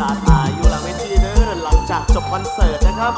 ลาถ่ายอยู่หลังเวทีเด้อหลังจากจบคอนเสิร์ตนะครับ